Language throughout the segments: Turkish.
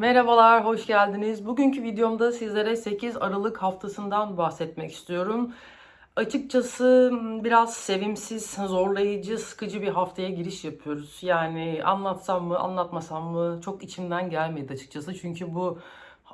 Merhabalar, hoş geldiniz. Bugünkü videomda sizlere 8 Aralık haftasından bahsetmek istiyorum. Açıkçası biraz sevimsiz, zorlayıcı, sıkıcı bir haftaya giriş yapıyoruz. Yani anlatsam mı, anlatmasam mı çok içimden gelmedi açıkçası. Çünkü bu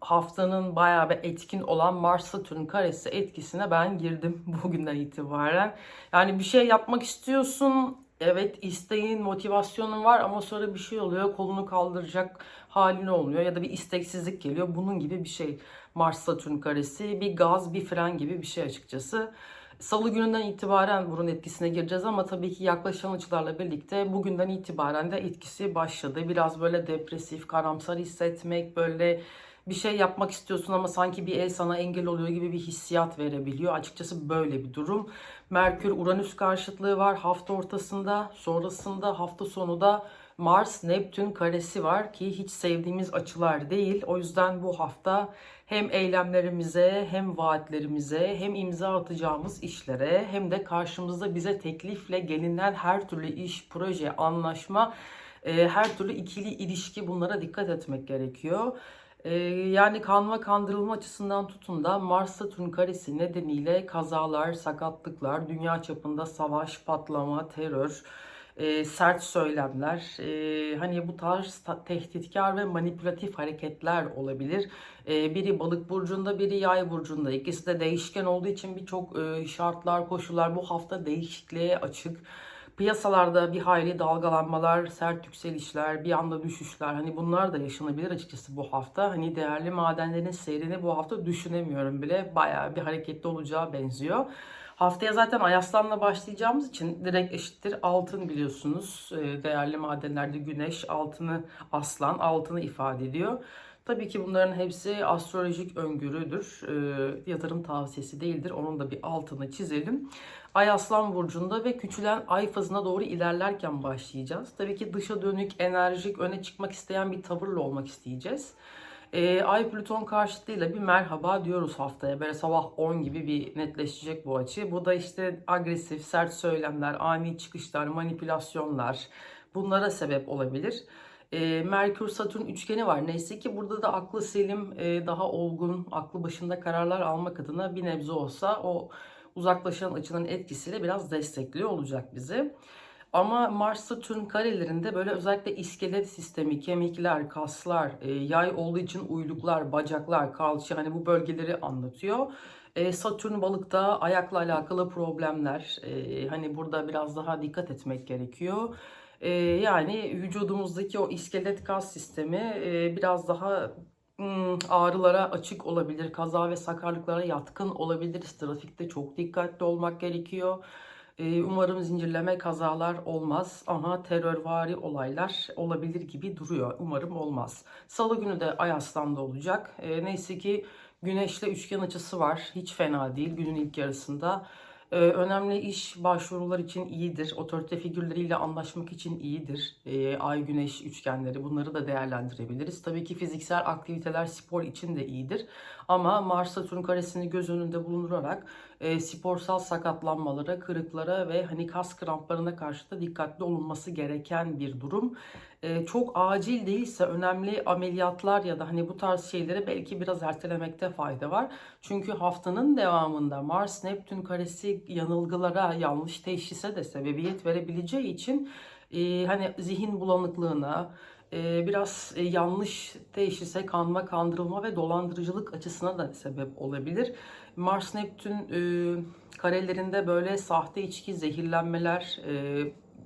haftanın bayağı bir etkin olan Mars Satürn karesi etkisine ben girdim bugünden itibaren. Yani bir şey yapmak istiyorsun, evet isteğin, motivasyonun var ama sonra bir şey oluyor, kolunu kaldıracak halin olmuyor ya da bir isteksizlik geliyor. Bunun gibi bir şey Mars Satürn karesi, bir gaz, bir fren gibi bir şey açıkçası. Salı gününden itibaren bunun etkisine gireceğiz ama tabii ki yaklaşan açılarla birlikte bugünden itibaren de etkisi başladı. Biraz böyle depresif, karamsar hissetmek, böyle bir şey yapmak istiyorsun ama sanki bir el sana engel oluyor gibi bir hissiyat verebiliyor. Açıkçası böyle bir durum. Merkür Uranüs karşıtlığı var hafta ortasında. Sonrasında hafta sonu da Mars Neptün karesi var ki hiç sevdiğimiz açılar değil. O yüzden bu hafta hem eylemlerimize hem vaatlerimize hem imza atacağımız işlere hem de karşımızda bize teklifle gelinen her türlü iş, proje, anlaşma, e, her türlü ikili ilişki bunlara dikkat etmek gerekiyor. Ee, yani kanma kandırılma açısından tutun da Mars Satürn karesi nedeniyle kazalar, sakatlıklar, dünya çapında savaş, patlama, terör, e, sert söylemler, e, hani bu tarz ta- tehditkar ve manipülatif hareketler olabilir. E, biri balık burcunda, biri yay burcunda. İkisi de değişken olduğu için birçok e, şartlar, koşullar bu hafta değişikliğe açık. Piyasalarda bir hayli dalgalanmalar, sert yükselişler, bir anda düşüşler hani bunlar da yaşanabilir açıkçası bu hafta. Hani değerli madenlerin seyrini bu hafta düşünemiyorum bile. Bayağı bir hareketli olacağı benziyor. Haftaya zaten Ayaslan'la başlayacağımız için direkt eşittir altın biliyorsunuz. Ee, Değerli madenlerde güneş altını aslan altını ifade ediyor. Tabii ki bunların hepsi astrolojik öngörüdür. Ee, yatırım tavsiyesi değildir. Onun da bir altını çizelim. Ay Aslan Burcu'nda ve küçülen ay fazına doğru ilerlerken başlayacağız. Tabii ki dışa dönük, enerjik, öne çıkmak isteyen bir tavırla olmak isteyeceğiz. Ee, ay Plüton karşıtlığıyla bir merhaba diyoruz haftaya. Böyle sabah 10 gibi bir netleşecek bu açı. Bu da işte agresif, sert söylemler, ani çıkışlar, manipülasyonlar bunlara sebep olabilir. E, Merkür Satürn üçgeni var. Neyse ki burada da aklı selim, e, daha olgun, aklı başında kararlar almak adına bir nebze olsa o uzaklaşan açının etkisiyle biraz destekliyor olacak bizi. Ama Mars Satürn karelerinde böyle özellikle iskelet sistemi, kemikler, kaslar, e, yay olduğu için uyluklar, bacaklar, kalça hani bu bölgeleri anlatıyor. E, Satürn balıkta ayakla alakalı problemler. E, hani burada biraz daha dikkat etmek gerekiyor. E, yani vücudumuzdaki o iskelet kas sistemi e, biraz daha hmm, ağrılara açık olabilir, kaza ve sakarlıklara yatkın olabiliriz. Trafikte çok dikkatli olmak gerekiyor. Ee, Umarım zincirleme kazalar olmaz ama terörvari olaylar olabilir gibi duruyor. Umarım olmaz. Salı günü de Ay Aslan'da olacak. Ee, Neyse ki Güneşle üçgen açısı var. Hiç fena değil günün ilk yarısında. Ee, önemli iş başvurular için iyidir. Otorite figürleriyle anlaşmak için iyidir. Ee, Ay güneş üçgenleri bunları da değerlendirebiliriz. Tabii ki fiziksel aktiviteler spor için de iyidir. Ama Mars Satürn karesini göz önünde bulundurarak e, sporsal sakatlanmalara, kırıklara ve hani kas kramplarına karşı da dikkatli olunması gereken bir durum. E, çok acil değilse önemli ameliyatlar ya da hani bu tarz şeyleri belki biraz ertelemekte fayda var. Çünkü haftanın devamında Mars Neptün karesi yanılgılara, yanlış teşhise de sebebiyet verebileceği için e, hani zihin bulanıklığına, e, biraz e, yanlış teşhise kanma, kandırılma ve dolandırıcılık açısına da sebep olabilir. Mars Neptün karelerinde böyle sahte içki, zehirlenmeler,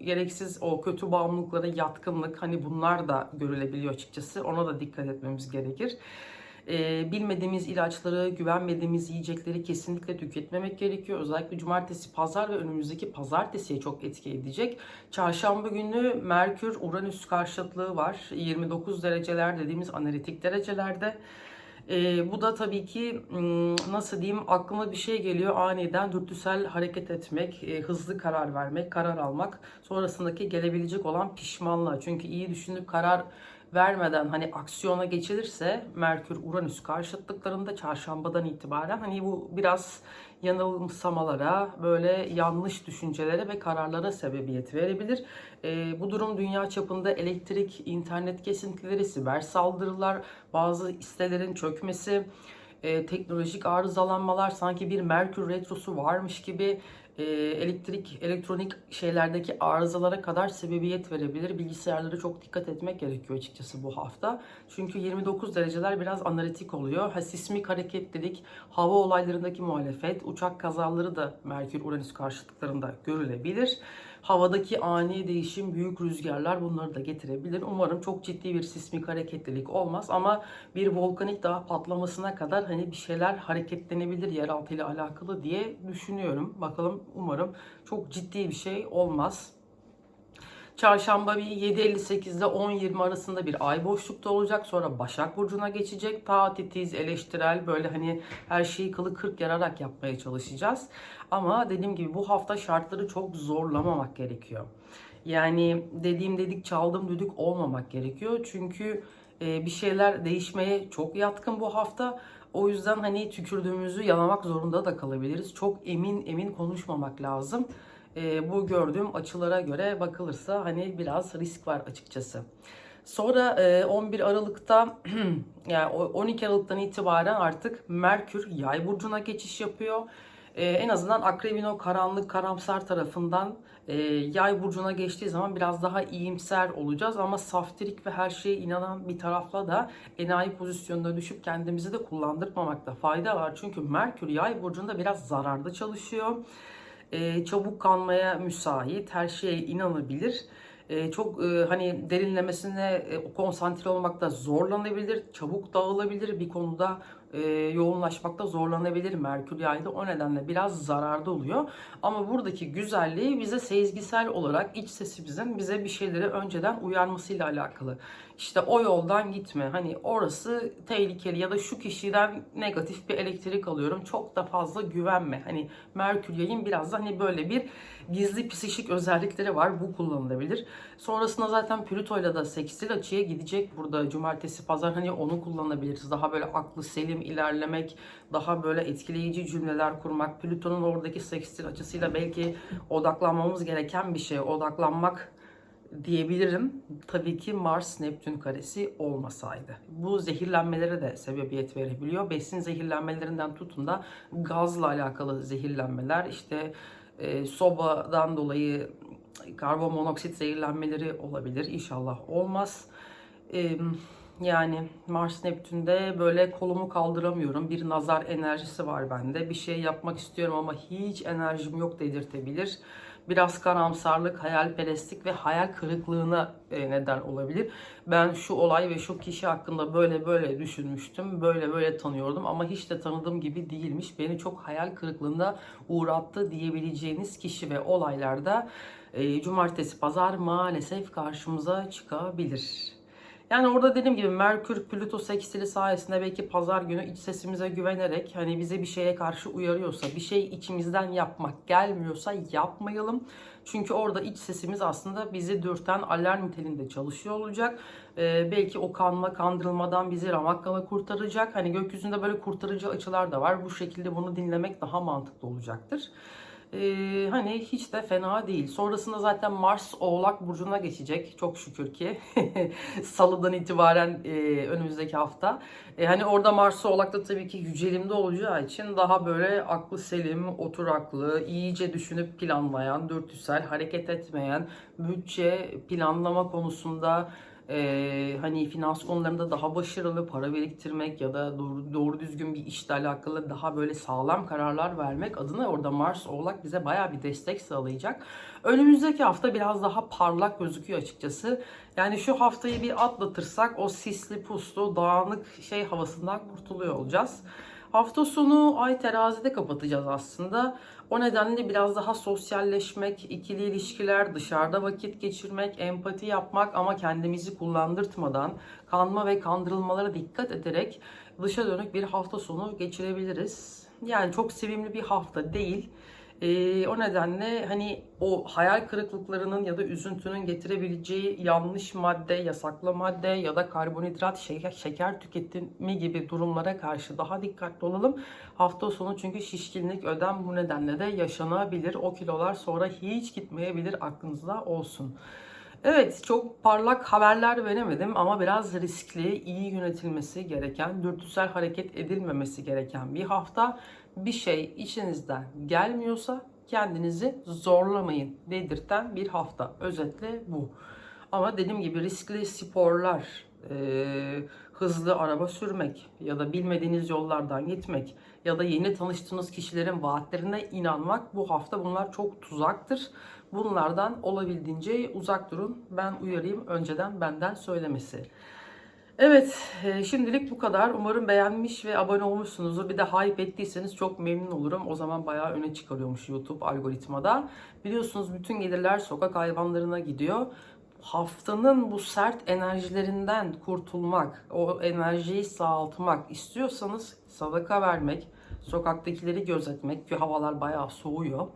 gereksiz o kötü bağımlılıklara yatkınlık hani bunlar da görülebiliyor açıkçası. Ona da dikkat etmemiz gerekir. Ee, bilmediğimiz ilaçları, güvenmediğimiz yiyecekleri kesinlikle tüketmemek gerekiyor. Özellikle cumartesi, pazar ve önümüzdeki pazartesiye çok etki edecek. Çarşamba günü Merkür Uranüs karşıtlığı var. 29 dereceler dediğimiz analitik derecelerde. Ee, bu da tabii ki ım, nasıl diyeyim aklıma bir şey geliyor aniden dürtüsel hareket etmek, e, hızlı karar vermek, karar almak sonrasındaki gelebilecek olan pişmanlığa. Çünkü iyi düşünüp karar vermeden hani aksiyona geçilirse Merkür Uranüs karşıtlıklarında çarşambadan itibaren hani bu biraz yanılsamalara, böyle yanlış düşüncelere ve kararlara sebebiyet verebilir. Ee, bu durum dünya çapında elektrik, internet kesintileri, siber saldırılar, bazı sitelerin çökmesi, e, teknolojik arızalanmalar, sanki bir Merkür retrosu varmış gibi e, elektrik, elektronik şeylerdeki arızalara kadar sebebiyet verebilir. Bilgisayarlara çok dikkat etmek gerekiyor açıkçası bu hafta. Çünkü 29 dereceler biraz analitik oluyor. Ha, sismik hareketlilik, hava olaylarındaki muhalefet, uçak kazaları da Merkür-Uranüs karşıtlıklarında görülebilir. Havadaki ani değişim, büyük rüzgarlar bunları da getirebilir. Umarım çok ciddi bir sismik hareketlilik olmaz ama bir volkanik dağ patlamasına kadar hani bir şeyler hareketlenebilir yeraltı ile alakalı diye düşünüyorum. Bakalım umarım çok ciddi bir şey olmaz. Çarşamba bir 7.58 ile 10.20 arasında bir ay boşlukta olacak. Sonra Başak Burcu'na geçecek. Ta titiz, eleştirel böyle hani her şeyi kılı kırk yararak yapmaya çalışacağız. Ama dediğim gibi bu hafta şartları çok zorlamamak gerekiyor. Yani dediğim dedik çaldım düdük olmamak gerekiyor. Çünkü e, bir şeyler değişmeye çok yatkın bu hafta. O yüzden hani tükürdüğümüzü yalamak zorunda da kalabiliriz. Çok emin emin konuşmamak lazım. E, bu gördüğüm açılara göre bakılırsa hani biraz risk var açıkçası. Sonra e, 11 Aralık'ta yani 12 Aralık'tan itibaren artık Merkür Yay burcuna geçiş yapıyor. E, en azından Akrebin o karanlık karamsar tarafından e, Yay burcuna geçtiği zaman biraz daha iyimser olacağız ama saftirik ve her şeye inanan bir tarafla da enayi pozisyonuna düşüp kendimizi de kullandırmamakta fayda var. Çünkü Merkür Yay burcunda biraz zararda çalışıyor e, çabuk kanmaya müsait, her şeye inanabilir. E, çok e, hani derinlemesine e, konsantre olmakta zorlanabilir, çabuk dağılabilir bir konuda e, yoğunlaşmakta zorlanabilir Merkür yayda. O nedenle biraz zararda oluyor. Ama buradaki güzelliği bize sezgisel olarak iç sesimizin bize bir şeyleri önceden uyarmasıyla alakalı. İşte o yoldan gitme. Hani orası tehlikeli ya da şu kişiden negatif bir elektrik alıyorum. Çok da fazla güvenme. Hani Merkür yayın biraz da hani böyle bir gizli psişik özellikleri var. Bu kullanılabilir. Sonrasında zaten Plüto'yla da sekstil açıya gidecek burada cumartesi pazar hani onu kullanabiliriz. Daha böyle aklı selim ilerlemek, daha böyle etkileyici cümleler kurmak. Plüton'un oradaki sekstil açısıyla belki odaklanmamız gereken bir şey. Odaklanmak diyebilirim. Tabii ki Mars Neptün karesi olmasaydı. Bu zehirlenmelere de sebebiyet verebiliyor. Besin zehirlenmelerinden tutun da gazla alakalı zehirlenmeler, işte e, sobadan dolayı karbonmonoksit zehirlenmeleri olabilir. İnşallah olmaz. E, yani Mars Neptün'de böyle kolumu kaldıramıyorum. Bir nazar enerjisi var bende. Bir şey yapmak istiyorum ama hiç enerjim yok dedirtebilir biraz karamsarlık, hayalperestlik ve hayal kırıklığına e, neden olabilir. Ben şu olay ve şu kişi hakkında böyle böyle düşünmüştüm, böyle böyle tanıyordum ama hiç de tanıdığım gibi değilmiş. Beni çok hayal kırıklığında uğrattı diyebileceğiniz kişi ve olaylarda e, cumartesi pazar maalesef karşımıza çıkabilir. Yani orada dediğim gibi Merkür Plüto sekstili sayesinde belki pazar günü iç sesimize güvenerek hani bize bir şeye karşı uyarıyorsa, bir şey içimizden yapmak gelmiyorsa yapmayalım. Çünkü orada iç sesimiz aslında bizi dürten alarm niteliğinde çalışıyor olacak. Ee, belki o kanma kandırılmadan bizi ramakkala kurtaracak. Hani gökyüzünde böyle kurtarıcı açılar da var. Bu şekilde bunu dinlemek daha mantıklı olacaktır e, hani hiç de fena değil. Sonrasında zaten Mars Oğlak Burcu'na geçecek çok şükür ki. Salıdan itibaren e, önümüzdeki hafta. E, hani orada Mars Oğlak'ta tabii ki yücelimde olacağı için daha böyle aklı selim, oturaklı, iyice düşünüp planlayan, dürtüsel, hareket etmeyen, bütçe planlama konusunda e, hani finans konularında daha başarılı para biriktirmek ya da doğru, doğru düzgün bir işle alakalı daha böyle sağlam kararlar vermek adına orada Mars Oğlak bize baya bir destek sağlayacak. Önümüzdeki hafta biraz daha parlak gözüküyor açıkçası. Yani şu haftayı bir atlatırsak o sisli puslu dağınık şey havasından kurtuluyor olacağız. Hafta sonu ay terazide kapatacağız aslında. O nedenle biraz daha sosyalleşmek, ikili ilişkiler, dışarıda vakit geçirmek, empati yapmak ama kendimizi kullandırtmadan, kanma ve kandırılmalara dikkat ederek dışa dönük bir hafta sonu geçirebiliriz. Yani çok sevimli bir hafta değil. Ee, o nedenle hani o hayal kırıklıklarının ya da üzüntünün getirebileceği yanlış madde, yasaklı madde ya da karbonhidrat, şeker, şeker tüketimi gibi durumlara karşı daha dikkatli olalım. Hafta sonu çünkü şişkinlik, ödem bu nedenle de yaşanabilir. O kilolar sonra hiç gitmeyebilir aklınızda olsun. Evet, çok parlak haberler veremedim ama biraz riskli, iyi yönetilmesi gereken, dürtüsel hareket edilmemesi gereken bir hafta. Bir şey içinizden gelmiyorsa kendinizi zorlamayın dedirten bir hafta. Özetle bu. Ama dediğim gibi riskli sporlar, e, hızlı araba sürmek ya da bilmediğiniz yollardan gitmek ya da yeni tanıştığınız kişilerin vaatlerine inanmak bu hafta bunlar çok tuzaktır. Bunlardan olabildiğince uzak durun. Ben uyarayım önceden benden söylemesi. Evet, e, şimdilik bu kadar. Umarım beğenmiş ve abone olmuşsunuzdur. Bir de hype ettiyseniz çok memnun olurum. O zaman bayağı öne çıkarıyormuş YouTube algoritmada. Biliyorsunuz bütün gelirler sokak hayvanlarına gidiyor. Haftanın bu sert enerjilerinden kurtulmak, o enerjiyi sağaltmak istiyorsanız sadaka vermek, sokaktakileri gözetmek ki havalar bayağı soğuyor.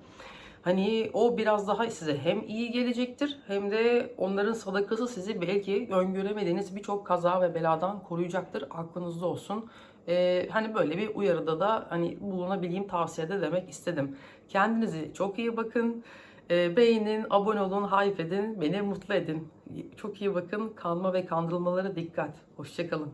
Hani o biraz daha size hem iyi gelecektir hem de onların sadakası sizi belki öngöremediğiniz birçok kaza ve beladan koruyacaktır. Aklınızda olsun. Ee, hani böyle bir uyarıda da hani bulunabileyim tavsiyede demek istedim. Kendinize çok iyi bakın. Ee, beğenin, abone olun, hype edin, beni mutlu edin. Çok iyi bakın. Kanma ve kandırılmalara dikkat. Hoşçakalın.